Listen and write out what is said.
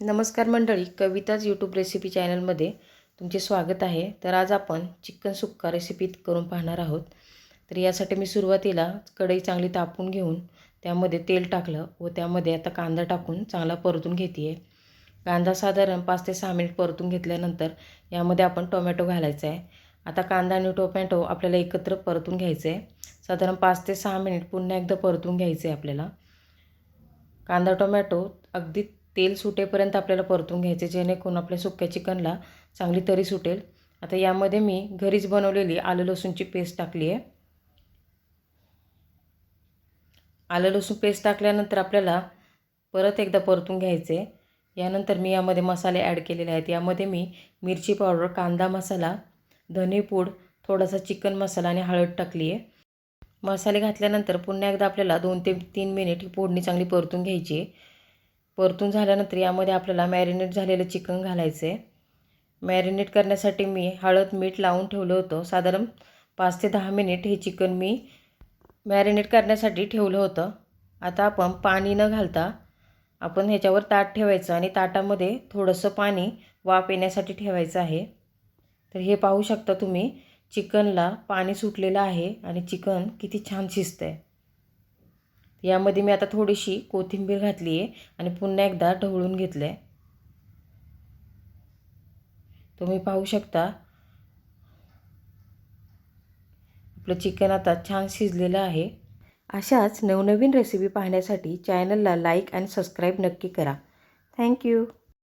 नमस्कार मंडळी कविताच YouTube recipe चॅनलमध्ये तुमचे स्वागत आहे. तर आज आपण चिकन सुक्का रेसिपी करून पाहणार आहोत. तर यासाठी मी सुरुवातीला कढई चांगली तापून घेऊन त्यामध्ये तेल टाकलं व त्यामध्ये आता कांदा टाकून चांगला परतून घेते आहे कांदा साधारण पाच ते सहा मिनिट परतून घेतल्यानंतर यामध्ये आपण टोमॅटो घालायचा आहे आता कांदा आणि टोमॅटो आपल्याला एकत्र परतून घ्यायचं आहे साधारण पाच ते सहा मिनिट पुन्हा एकदा परतून घ्यायचं आहे आपल्याला. कांदा टोमॅटो अगदी तेल सुटेपर्यंत आपल्याला परतून घ्यायचे जेणेकरून आपल्या सुक्या चिकनला चांगली तरी सुटेल. आता यामध्ये मी घरीच बनवलेली आलं लसूणची पेस्ट टाकली आहे. आलं लसूण पेस्ट टाकल्यानंतर आपल्याला परत एकदा परतून घ्यायचे. यानंतर मी यामध्ये मसाले ॲड केलेले आहेत. यामध्ये मी मिरची पावडर कांदा मसाला धनेपूड थोडासा चिकन मसाला आणि हळद टाकली आहे. मसाले घातल्यानंतर पुन्हा एकदा आपल्याला दोन ते तीन मिनिट ही फोडणी चांगली परतून घ्यायची आहे. परतून झाल्यानंतर यामध्ये आपल्याला मॅरिनेट झालेलं चिकन घालायचं आहे मॅरिनेट करण्यासाठी मी हळद मीठ लावून ठेवलं होतं. साधारण पाच ते दहा मिनिट हे चिकन मी मॅरिनेट करण्यासाठी ठेवलं होतं. आता आपण पाणी न घालता आपण ह्याच्यावर ताट ठेवायचं आणि ताटामध्ये थोडंसं पाणी वाफ येण्यासाठी ठेवायचं आहे. तर हे पाहू शकता तुम्ही चिकनला पाणी सुटलेलं आहे आणि चिकन किती छान शिजतं आहे यामध्ये मी आता थोडीशी कोथिंबीर घातली आहे आणि पुन्हा एकदा ढवळून घेतलं आहे तुम्ही पाहू शकता. आपलं चिकन आता छान शिजलेलं आहे. अशाच नवनवीन रेसिपी पाहण्यासाठी चॅनलला लाईक आणि सबस्क्राईब नक्की करा. थँक्यू